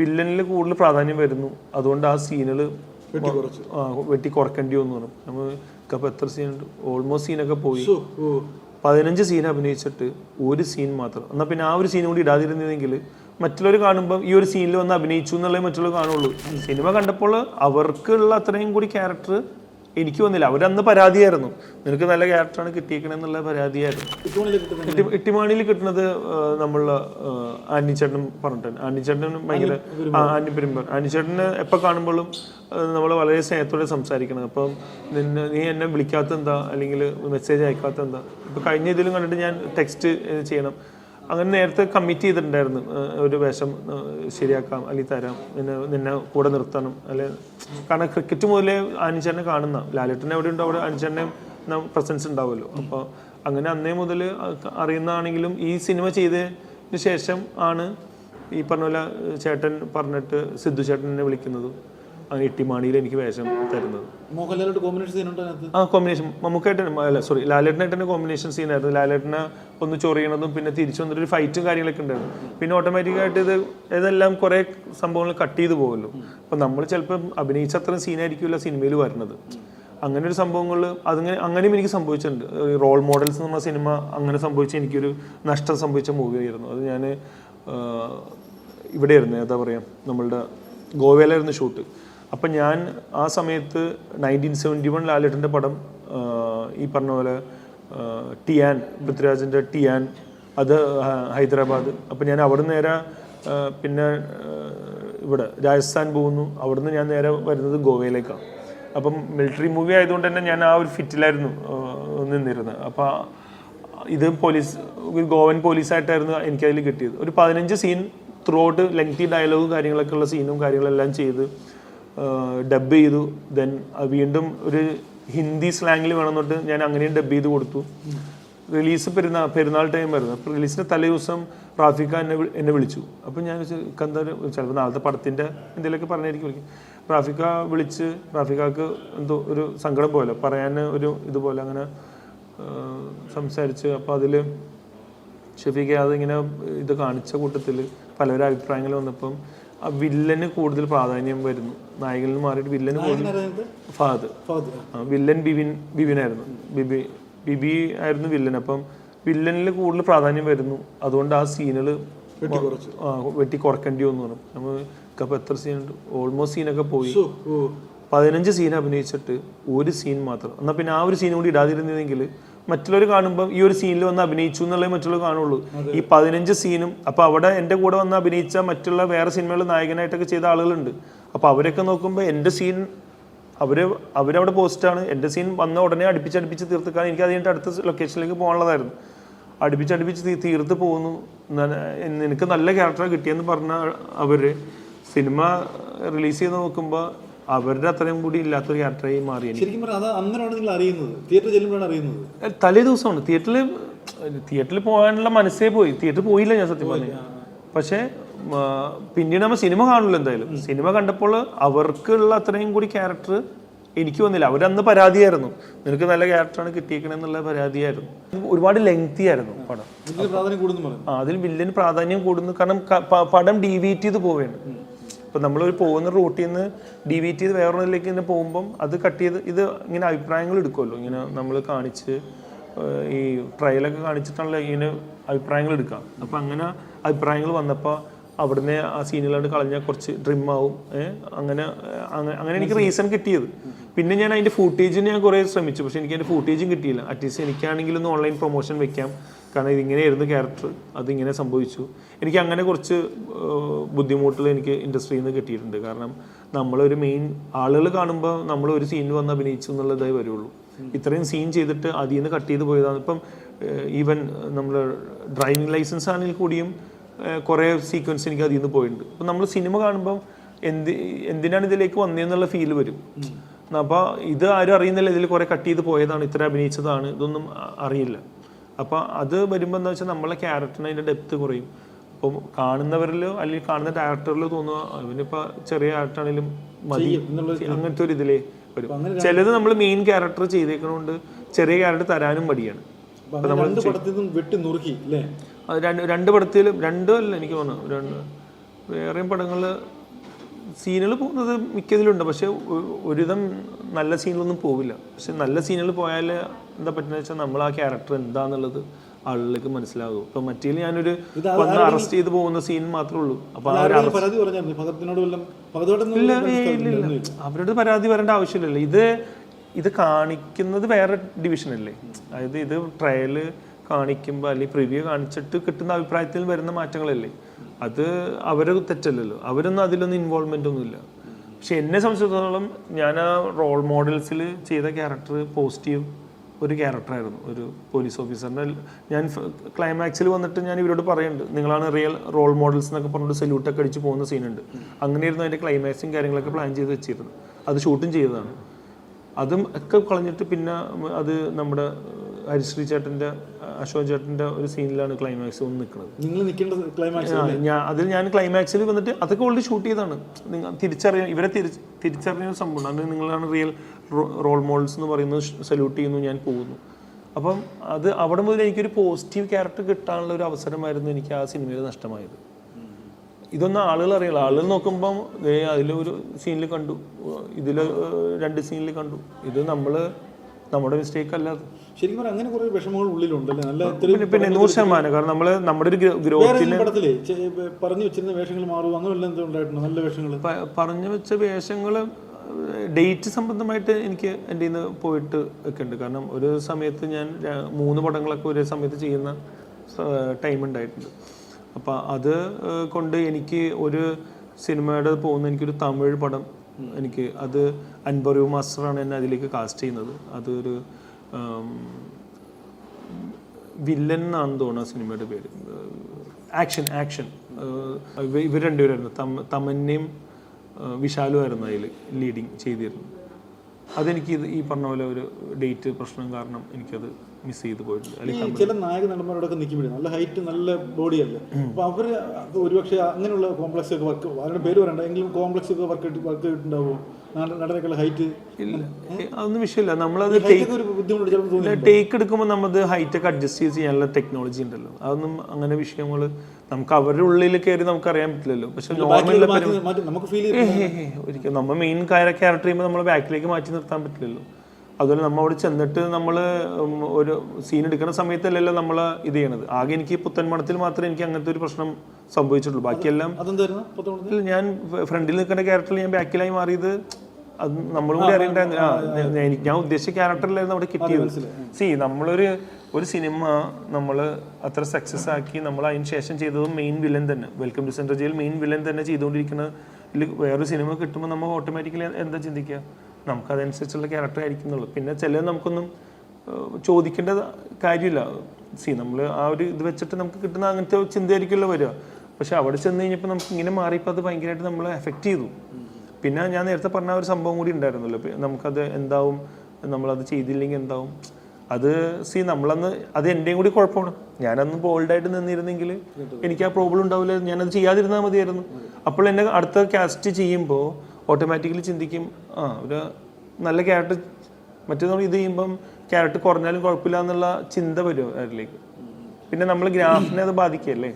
വില്ലനിൽ കൂടുതൽ പ്രാധാന്യം വരുന്നു. അതുകൊണ്ട് ആ സീനുകൾ. വെട്ടി കുറക്കേണ്ടി വന്നു പറഞ്ഞു. നമ്മൾ ഇപ്പം എത്ര സീനുണ്ട് ഓൾമോസ്റ്റ് സീനൊക്കെ പോയി. പതിനഞ്ച് സീൻ അഭിനയിച്ചിട്ട് ഒരു സീൻ മാത്രം. എന്നാൽ പിന്നെ ആ ഒരു സീൻ കൂടി ഇടാതിരുന്നെങ്കിൽ മറ്റുള്ളവർ കാണുമ്പോൾ ഈ ഒരു സീനിൽ വന്ന് അഭിനയിച്ചു എന്നുള്ളത് മറ്റുള്ളവർ കാണുള്ളൂ. സിനിമ കണ്ടപ്പോൾ അവർക്കുള്ള അത്രയും കൂടി ക്യാരക്ടർ എനിക്ക് വന്നില്ല അവരന്ന് പരാതിയായിരുന്നു. നിനക്ക് നല്ല ക്യാരക്ടറാണ് കിട്ടിയേക്കണെന്നുള്ള പരാതിയായിരുന്നു. ഇട്ടുമണിയിൽ കിട്ടുന്ന ഇട്ടി ഇട്ടിമാണിയിൽ കിട്ടുന്നത് നമ്മളെ ആനിച്ചേട്ടനും പറഞ്ഞിട്ടുണ്ട്. ആനിച്ചേട്ടൻ ഭയങ്കര ആനി പെരുമ്പർ ആനിച്ചേട്ടന് എപ്പോൾ കാണുമ്പോഴും നമ്മൾ വളരെ സ്നേഹത്തോടെ സംസാരിക്കണം. അപ്പം നിന്നെ നീ എന്നെ വിളിക്കാത്ത എന്താ അല്ലെങ്കിൽ മെസ്സേജ് അയക്കാത്ത എന്താ ഇപ്പം കഴിഞ്ഞ ഇതിലും കണ്ടിട്ട് ഞാൻ ടെക്സ്റ്റ് ചെയ്യണം. അങ്ങനെ നേരത്തെ കമ്മിറ്റ് ചെയ്തിട്ടുണ്ടായിരുന്നു. ഒരു വേഷം ശരിയാക്കാം അല്ലെങ്കിൽ തരാം നിന്നെ നിന്നെ കൂടെ നിർത്തണം അല്ലെ? കാരണം ക്രിക്കറ്റ് മുതലേ ആനിച്ചേട്ടനെ കാണുന്ന ലാലേട്ടനെ എവിടെ ഉണ്ടോ അവിടെ ആനിച്ചേട്ടനെ പ്രസൻസ് ഉണ്ടാവുമല്ലോ. അപ്പോൾ അങ്ങനെ അന്നേ മുതൽ അറിയുന്നതാണെങ്കിലും ഈ സിനിമ ചെയ്തതിന് ശേഷം ആണ് ഈ പറഞ്ഞ പോലെ ചേട്ടൻ പറഞ്ഞിട്ട് സിദ്ധു ചേട്ടൻ എന്നെ വിളിക്കുന്നതും ഇട്ടിമാണിയിൽ എനിക്ക് വേഷം തരുന്നത്. കോമ്പിനേഷൻ അതിനകത്ത്? ആ കോമ്പിനേഷൻ മമ്മൂക്കായിട്ട് അല്ല സോറി ലാലേട്ടനായിട്ടന്നെ കോമ്പിനേഷൻ സീനായിരുന്നു ലാലേട്ടനെ ഒന്ന് ചൊറിയണതും പിന്നെ തിരിച്ചു വന്നിട്ട് ഒരു ഫൈറ്റും കാര്യങ്ങളൊക്കെ ഉണ്ടായിരുന്നു. പിന്നെ ഓട്ടോമാറ്റിക്കായിട്ട് ഇത് ഇതെല്ലാം കുറേ സംഭവങ്ങൾ കട്ട് ചെയ്ത് പോകുമല്ലോ. അപ്പം നമ്മൾ ചിലപ്പം അഭിനയിച്ച അത്രയും സീനായിരിക്കില്ല സിനിമയിൽ വരുന്നത്. അങ്ങനെ ഒരു സംഭവങ്ങൾ അതങ്ങനെ അങ്ങനെയും എനിക്ക് സംഭവിച്ചിട്ടുണ്ട്. റോൾ മോഡൽസ് എന്ന സിനിമ അങ്ങനെ സംഭവിച്ച എനിക്കൊരു നഷ്ടം സംഭവിച്ച മൂവിയായിരുന്നു അത് ഞാൻ ഇവിടെയായിരുന്നു. എന്താ പറയുക നമ്മളുടെ ഗോവയിലായിരുന്നു ഷൂട്ട് അപ്പം ഞാൻ ആ സമയത്ത് നയന്റീൻ സെവന്റി വൺ ലാലേട്ടന്റെ പടം ഈ പറഞ്ഞ പോലെ ടിയാൻ പൃഥ്വിരാജിന്റെ ടിയാൻ അത് ഹൈദരാബാദ്. അപ്പം ഞാൻ അവിടെ നേരെ പിന്നെ ഇവിടെ രാജസ്ഥാൻ പോകുന്നു. നിന്ന് ഞാൻ നേരെ വരുന്നത് ഗോവയിലേക്കാണ്. അപ്പം മിലിറ്ററി മൂവി ആയതുകൊണ്ട് തന്നെ ഞാൻ ആ ഒരു ഫിറ്റിലായിരുന്നു നിന്നിരുന്നത്. അപ്പോൾ ഇത് പോലീസ് ഗോവൻ പോലീസായിട്ടായിരുന്നു എനിക്കതിൽ കിട്ടിയത്. ഒരു പതിനഞ്ച് സീൻ ത്രൂ ഔട്ട് ലെങ്തി ഡയലോഗും കാര്യങ്ങളൊക്കെ ഉള്ള സീനും കാര്യങ്ങളെല്ലാം ചെയ്ത് ഡബ് ചെയ്തു. ദെൻ വീണ്ടും ഒരു ഹിന്ദി സ്ലാങ്ങിൽ വേണമെന്നിട്ട് ഞാൻ അങ്ങനെയും ഡബ് ചെയ്ത് കൊടുത്തു. റിലീസ് പെരുന്നാൾ പെരുന്നാൾ ടൈം വരുന്നു അപ്പോൾ റിലീസിന്റെ തലേ ദിവസം റാഫിക്ക എന്നെ എന്നെ വിളിച്ചു. അപ്പോൾ ഞാൻ എന്താ ചിലപ്പോൾ നാളത്തെ പടത്തിന്റെ എന്തെങ്കിലുമൊക്കെ പറഞ്ഞായിരിക്കും വിളിക്കും. റാഫിക്ക വിളിച്ച് റാഫിക്കാക്ക് എന്തോ ഒരു സങ്കടം പോലെ പറയാൻ ഒരു ഇതുപോലെ അങ്ങനെ സംസാരിച്ച്. അപ്പോൾ അതിൽ ഷഫീഖ് ഇങ്ങനെ ഇത് കാണിച്ച കൂട്ടത്തിൽ പലവരും അഭിപ്രായങ്ങൾ വന്നപ്പം വില്ലന് കൂടുതൽ പ്രാധാന്യം വരുന്നു. നായകനിൽ മാറിയിട്ട് വില്ലന് കൂടുതൽ ഫാദർ ഫഹദ്. വില്ലൻ ബിബിൻ ബിബിനായിരുന്നു. ബിബി ബിബി ആയിരുന്നു വില്ലൻ. അപ്പം വില്ലനിൽ കൂടുതൽ പ്രാധാന്യം വരുന്നു. അതുകൊണ്ട് ആ സീനുകൾ. വെട്ടി കുറക്കേണ്ടി വന്നു പറഞ്ഞു. നമ്മൾ ഇപ്പം എത്ര സീൻ ഉണ്ട്? ഓൾമോസ്റ്റ് സീനൊക്കെ പോയി. പതിനഞ്ച് സീൻ അഭിനയിച്ചിട്ട് ഒരു സീൻ മാത്രം. എന്നാൽ പിന്നെ ആ ഒരു സീൻ കൂടി ഇടാതിരുന്നെങ്കിൽ മറ്റുള്ളവർ കാണുമ്പോൾ ഈ ഒരു സീനിൽ വന്ന് അഭിനയിച്ചു എന്നുള്ളത് മറ്റുള്ളവർ കാണുള്ളൂ. ഈ പതിനഞ്ച് സീനും അപ്പോൾ അവിടെ എന്റെ കൂടെ വന്ന് അഭിനയിച്ച മറ്റുള്ള വേറെ സിനിമകളിൽ നായകനായിട്ടൊക്കെ ചെയ്ത ആളുകളുണ്ട്. അപ്പോൾ അവരൊക്കെ നോക്കുമ്പോൾ എന്റെ സീൻ അവർ അവരവിടെ പോസ്റ്റാണ് എന്റെ സീൻ വന്ന ഉടനെ അടുപ്പിച്ചടുപ്പിച്ച് തീർത്തിക്കാൻ എനിക്ക് അത് കഴിഞ്ഞിട്ട് അടുത്ത ലൊക്കേഷനിലേക്ക് പോകാനുള്ളതായിരുന്നു. അടുപ്പിച്ചടുപ്പിച്ച് തീർത്ത് പോകുന്നു. നിനക്ക് നല്ല ക്യാരക്ടർ കിട്ടിയെന്ന് പറഞ്ഞ അവർ സിനിമ റിലീസ് ചെയ്ത് നോക്കുമ്പോൾ അവരുടെ അത്രയും കൂടി ഇല്ലാത്തൊരു ക്യാരക്ടറായി മാറി ശരിക്കും പറഞ്ഞാൽ നിങ്ങൾ അറിയുന്നത്. തിയേറ്ററിൽ ചെല്ലുമ്പോഴാണ് അറിയുന്നത്. തലേ ദിവസമാണ്. തിയേറ്ററിൽ തിയേറ്ററിൽ പോകാനുള്ള മനസ്സേ പോയി. തിയേറ്ററിൽ പോയില്ല ഞാൻ സത്യം പറഞ്ഞു. പക്ഷേ പിന്നീട് നമ്മൾ സിനിമ കാണുമല്ലോ എന്തായാലും. സിനിമ കണ്ടപ്പോൾ അവർക്കുള്ള അത്രയും കൂടി ക്യാരക്ടർ എനിക്ക് വന്നില്ല. അവരന്ന് പരാതിയായിരുന്നു. നിനക്ക് നല്ല ക്യാരക്ടറാണ് കിട്ടിയേക്കണെന്നുള്ള പരാതിയായിരുന്നു. ഒരുപാട് ലെങ്തി ആയിരുന്നു പടം. അതിൽ വില്ലന് പ്രാധാന്യം കൂടുന്നു. കാരണം പടം ഡീവീറ്റ് ചെയ്ത് പോവുകയാണ്. ഇപ്പം നമ്മൾ പോകുന്ന റൂട്ടിൽ നിന്ന് ഡിവീറ്റ് ചെയ്ത് വേറൊന്നിലേക്ക് ഇങ്ങനെ പോകുമ്പം അത് കട്ട് ചെയ്ത് ഇത് ഇങ്ങനെ അഭിപ്രായങ്ങൾ എടുക്കുമല്ലോ. ഇങ്ങനെ നമ്മൾ കാണിച്ച് ഈ ട്രയലൊക്കെ കാണിച്ചിട്ടാണല്ലോ ഇങ്ങനെ അഭിപ്രായങ്ങൾ എടുക്കുക. അപ്പം അങ്ങനെ അഭിപ്രായങ്ങൾ വന്നപ്പോൾ അവിടുന്ന് ആ സീനുകളായിട്ട് കളഞ്ഞാൽ കുറച്ച് ഡ്രിം ആവും. അങ്ങനെ അങ്ങനെ എനിക്ക് റീസൺ കിട്ടിയത്. പിന്നെ ഞാൻ അതിന്റെ ഫൂട്ടേജിന് ഞാൻ കുറേ ശ്രമിച്ചു. പക്ഷെ എനിക്ക് അതിന്റെ ഫൂട്ടേജും കിട്ടിയില്ല. അറ്റ്ലീസ്റ്റ് എനിക്കാണെങ്കിലും ഒന്ന് ഓൺലൈൻ പ്രൊമോഷൻ വെക്കാം. കാരണം ഇതിങ്ങനെ ഇതിങ്ങനെയായിരുന്നു ക്യാരക്ടർ അതിങ്ങനെ സംഭവിച്ചു. എനിക്ക് അങ്ങനെ കുറച്ച് ബുദ്ധിമുട്ടുകൾ എനിക്ക് ഇൻഡസ്ട്രിയിൽ നിന്ന് കിട്ടിയിട്ടുണ്ട്. കാരണം നമ്മളൊരു മെയിൻ ആളുകൾ കാണുമ്പോൾ നമ്മൾ ഒരു സീൻ വന്ന് അഭിനയിച്ചു എന്നുള്ളതേ വരുള്ളൂ. ഇത്രയും സീൻ ചെയ്തിട്ട് അതിൽ നിന്ന് കട്ട് ചെയ്ത് പോയതാണ്. ഇപ്പം ഈവൻ നമ്മൾ ഡ്രൈവിംഗ് ലൈസൻസ് ആണെങ്കിൽ കൂടിയും കുറേ സീക്വൻസ് എനിക്ക് അതിൽ നിന്ന് പോയിട്ടുണ്ട്. അപ്പം നമ്മൾ സിനിമ കാണുമ്പം എന്ത് എന്തിനാണ് ഇതിലേക്ക് വന്നതെന്നുള്ള ഫീൽ വരും. അപ്പോൾ ഇത് ആരും അറിയുന്നില്ല ഇതിൽ കുറേ കട്ട് ചെയ്ത് പോയതാണ് ഇത്ര അഭിനയിച്ചതാണ് ഇതൊന്നും അറിയില്ല. അപ്പോൾ അത് വരുമ്പോൾ എന്താ വെച്ചാൽ നമ്മളെ ക്യാരക്ടറിന് അതിന്റെ ഡെപ്ത് കുറയും. അപ്പം കാണുന്നവരിലോ അല്ലെങ്കിൽ കാണുന്ന ഡയറക്ടറിലോ തോന്നുക അവനിപ്പോൾ ചെറിയ ആക്ടറാണെങ്കിലും മതി. അങ്ങനത്തെ ഒരു ഇതിലേ വരും. ചിലത് നമ്മൾ മെയിൻ ക്യാരക്ടർ ചെയ്തേക്കണോണ്ട് ചെറിയ ക്യാരക്ടർ തരാനും മടിയാണ്. രണ്ട് പടത്തിൽ നിന്നും വെട്ടി നുറുക്കി അല്ലേ? അത് രണ്ട് രണ്ട് പടത്തിലും രണ്ടും അല്ല എനിക്ക് തോന്നുന്നു. രണ്ട് വേറെയും പടങ്ങൾ സീനുകൾ പോകുന്നത് മിക്കതിലുണ്ട്. പക്ഷെ ഒരുവിധം നല്ല സീനിലൊന്നും പോവില്ല. പക്ഷെ നല്ല സീനുകൾ പോയാൽ എന്താ പറ്റുന്നത് വെച്ചാൽ നമ്മൾ ആ ക്യാരക്ടർ എന്താന്നുള്ളത് ആളുകൾക്ക് മനസ്സിലാകും. ഇപ്പൊ മറ്റേ ഞാനൊരു വന്ന് അറസ്റ്റ് ചെയ്ത് പോകുന്ന സീൻ മാത്രമേ ഉള്ളൂ. അപ്പൊ അവരോട് പരാതി വരേണ്ട ആവശ്യമില്ലല്ലോ. ഇത് ഇത് കാണിക്കുന്നത് വേറെ ഡിവിഷനല്ലേ അതായത് ഇത് ട്രയൽ കാണിക്കുമ്പോൾ അല്ലെങ്കിൽ പ്രിവ്യൂ കാണിച്ചിട്ട് കിട്ടുന്ന അഭിപ്രായത്തിൽ വരുന്ന മാറ്റങ്ങളല്ലേ? അത് അവരെ തെറ്റല്ലല്ലോ. അവരൊന്നും അതിലൊന്നും ഇൻവോൾവ്മെന്റ് ഒന്നുമില്ല. പക്ഷെ എന്നെ സംബന്ധിച്ചിടത്തോളം ഞാൻ ആ റോൾ മോഡൽസിൽ ചെയ്ത ക്യാരക്ടർ പോസിറ്റീവ് ഒരു ക്യാരക്ടറായിരുന്നു ഒരു പോലീസ് ഓഫീസറിന്റെ ഞാൻ ക്ലൈമാക്സിൽ വന്നിട്ട് ഞാൻ ഇവരോട് പറയുന്നുണ്ട് നിങ്ങളാണ് റിയൽ റോൾ മോഡൽസ് എന്നൊക്കെ പറഞ്ഞിട്ട് സല്യൂട്ടൊക്കെ അടിച്ച് പോകുന്ന സീനുണ്ട് അങ്ങനെയായിരുന്നു അതിന്റെ ക്ലൈമാക്സും കാര്യങ്ങളൊക്കെ പ്ലാൻ ചെയ്ത് വെച്ചിരുന്നു അത് ഷൂട്ടും ചെയ്തതാണ്. അതും ഒക്കെ കളഞ്ഞിട്ട് പിന്നെ അത് നമ്മുടെ ഹരിശ്രീ ചേട്ടന്റെ അശോക് ചേട്ടന്റെ ഒരു സീനിലാണ് ക്ലൈമാക്സ് ഒന്ന് നിൽക്കുന്നത്. നിങ്ങൾ നിൽക്കേണ്ട ക്ലൈമാക്സ് ഞാൻ അതിൽ ഞാൻ ക്ലൈമാക്സിൽ വന്നിട്ട് അതൊക്കെ ഓൾറെഡി ഷൂട്ട് ചെയ്താണ് നിങ്ങൾ തിരിച്ചറിയ ഇവരെ തിരിച്ച് തിരിച്ചറിഞ്ഞ ഒരു സംഭവം അത് നിങ്ങളാണ് റിയൽ റോൾ മോഡൽസ് എന്ന് പറയുന്നത് സല്യൂട്ട് ചെയ്യുന്നു ഞാൻ പോകുന്നു. അപ്പം അത് അവിടെ മുതൽ എനിക്കൊരു പോസിറ്റീവ് ക്യാരക്ടർ കിട്ടാനുള്ള ഒരു അവസരമായിരുന്നു എനിക്ക് ആ സിനിമയിൽ നഷ്ടമായത്. ഇതൊന്നും ആളുകൾ അറിയില്ല. ആളുകൾ നോക്കുമ്പം അതിലൊരു സീനിൽ കണ്ടു. ഇതിൽ രണ്ട് സീനിൽ കണ്ടു. ഇത് നമ്മൾ നമ്മുടെ മിസ്റ്റേക്ക് അല്ല ശരിക്കും പറഞ്ഞാൽ അങ്ങനെ കുറേ വിഷമങ്ങൾ ഉള്ളിലുണ്ടല്ലേ? നല്ല പിന്നെ നൂറ് ശതമാനം. കാരണം നമ്മൾ നമ്മുടെ ഒരു ഗ്രോത്തിന് പടത്തിലേ? പറഞ്ഞു വെച്ചിരുന്ന വേഷങ്ങൾ മാറും അങ്ങനെ ഉണ്ടായിട്ടുണ്ട്? നല്ല വേഷങ്ങൾ പറഞ്ഞു വെച്ച വേഷങ്ങൾ ഡേറ്റ് സംബന്ധമായിട്ട് എനിക്ക് എന്റെ നിന്ന് പോയിട്ട് ഒക്കെ ഉണ്ട്. കാരണം ഒരു സമയത്ത് ഞാൻ മൂന്ന് പടങ്ങളൊക്കെ ഒരേ സമയത്ത് ചെയ്യുന്ന ടൈം ഉണ്ടായിട്ടുണ്ട്. അപ്പം അത് കൊണ്ട് എനിക്ക് ഒരു സിനിമയുടെ പോകുന്ന എനിക്കൊരു തമിഴ് പടം എനിക്ക് അത് അൻപറിവ് മാസ്റ്ററാണ് എന്നെ അതിലേക്ക് കാസ്റ്റ് ചെയ്യുന്നത്. അതൊരു വില്ലൻ എന്നാണ് തോന്നുന്നത് സിനിമയുടെ പേര്. Action action. ഇവർ രണ്ടുപേരായിരുന്നു. തമ തമന്നയും വിശാലുമായിരുന്നു അതിൽ ലീഡിങ് ചെയ്തിരുന്നു അതെനിക്ക് ഈ പറഞ്ഞ പോലെ ഒരു ഡേറ്റ് പ്രശ്നം കാരണം എനിക്കത് മിസ് ചെയ്ത് പോയിട്ടുണ്ട് ചില നായക നടന്മാരോടൊക്കെ നിൽക്കുമ്പോഴും നല്ല ഹൈറ്റ് നല്ല ബോഡി അല്ലേ? അപ്പൊ അവർ ഒരുപക്ഷെ അങ്ങനെയുള്ള കോംപ്ലക്സ് ഒക്കെ വർക്ക് അവരുടെ പേര് പറയണ്ട. എങ്കിലും കോംപ്ലക്സ് ഒക്കെ വർക്ക് വർക്ക് ചെയ്തിട്ടുണ്ടാവുമോ ഹൈറ്റ് ഇല്ല. അതൊന്നും വിഷയമില്ല. നമ്മളത് ടേക്ക് എടുക്കുമ്പോൾ നമ്മൾ ഹൈറ്റ് ഒക്കെ അഡ്ജസ്റ്റ് ചെയ്ത് ചെയ്യാനുള്ള ടെക്നോളജി ഉണ്ടല്ലോ. അതൊന്നും അങ്ങനെ വിഷയങ്ങൾ നമുക്ക് അവരുടെ ഉള്ളിൽ കയറി നമുക്ക് അറിയാൻ പറ്റില്ലല്ലോ. പക്ഷെ നോർമൽ ചെയ്ത് ഒരിക്കലും. നമ്മൾ മെയിൻ ക്യാരക്ടർ ചെയ്യുമ്പോൾ നമ്മൾ ബാക്കിലേക്ക് മാറ്റി നിർത്താൻ പറ്റില്ലല്ലോ. അതുപോലെ നമ്മൾ അവിടെ ചെന്നിട്ട് നമ്മൾ ഒരു സീൻ എടുക്കുന്ന സമയത്തല്ലല്ലോ നമ്മൾ ഇത് ചെയ്യണത്. ആകെ എനിക്ക് പുത്തൻ മണത്തിൽ മാത്രമേ എനിക്ക് അങ്ങനത്തെ ഒരു പ്രശ്നം സംഭവിച്ചിട്ടുള്ളൂ. ബാക്കിയെല്ലാം ഞാൻ ഫ്രണ്ടിൽ നിൽക്കേണ്ട ക്യാരക്ടറിൽ ഞാൻ ബാക്കിലായി മാറിയത് അത് നമ്മളും കൂടി അറിയണ്ടായിരുന്നു ഞാൻ- ഉദ്ദേശിച്ച ക്യാരക്ടറിലായിരുന്നു അവിടെ കിട്ടിയത്. സി നമ്മളൊരു ഒരു സിനിമ നമ്മൾ അത്ര സക്സസ് ആക്കി നമ്മൾ അതിന് ശേഷം ചെയ്തത് മെയിൻ വില്ലൻ തന്നെ. Welcome to central jail main villain തന്നെ ചെയ്തുകൊണ്ടിരിക്കുന്ന വേറൊരു സിനിമ കിട്ടുമ്പോൾ നമ്മൾ ഓട്ടോമാറ്റിക്കലി എന്താ ചിന്തിക്കുക നമുക്ക് അതനുസരിച്ചുള്ള ക്യാരക്ടർ ആയിരിക്കുന്നുള്ളൂ. പിന്നെ ചില നമുക്കൊന്നും ചോദിക്കേണ്ട കാര്യമില്ല. സി നമ്മൾ ആ ഒരു ഇത് വെച്ചിട്ട് നമുക്ക് കിട്ടുന്ന അങ്ങനത്തെ ചിന്തയായിരിക്കുമല്ലോ വരിക. പക്ഷെ അവിടെ ചെന്ന് കഴിഞ്ഞപ്പോൾ നമുക്ക് ഇങ്ങനെ മാറിയപ്പോൾ അത് ഭയങ്കരമായിട്ട് നമ്മളെ എഫക്റ്റ് ചെയ്തു. പിന്നെ ഞാൻ നേരത്തെ പറഞ്ഞ ഒരു സംഭവം കൂടി ഉണ്ടായിരുന്നല്ലോ. നമുക്കത് എന്താവും? നമ്മളത് ചെയ്തില്ലെങ്കിൽ എന്താവും? അത് സി നമ്മളന്ന് അത് എന്റെയും കൂടി കുഴപ്പമാണ്. ഞാനന്ന് ബോൾഡായിട്ട് നിന്നിരുന്നെങ്കിൽ എനിക്ക് ആ പ്രോബ്ലം ഉണ്ടാവില്ല ഞാനത് ചെയ്യാതിരുന്നാൽ മതിയായിരുന്നു. അപ്പോൾ എന്നെ അടുത്ത കാസ്റ്റ് ചെയ്യുമ്പോൾ ഓട്ടോമാറ്റിക്കലി ചിന്തിക്കും ആ ഒരു നല്ല ക്യാരക്ടർ മറ്റേ നമ്മൾ ഇത് ചെയ്യുമ്പം ക്യാരക്ടർ കുറഞ്ഞാലും കുഴപ്പമില്ല എന്നുള്ള ചിന്ത വരും അതിലേക്ക്. പിന്നെ നമ്മൾ ഗ്രാഫിനെ അത് ബാധിക്കല്ലേ?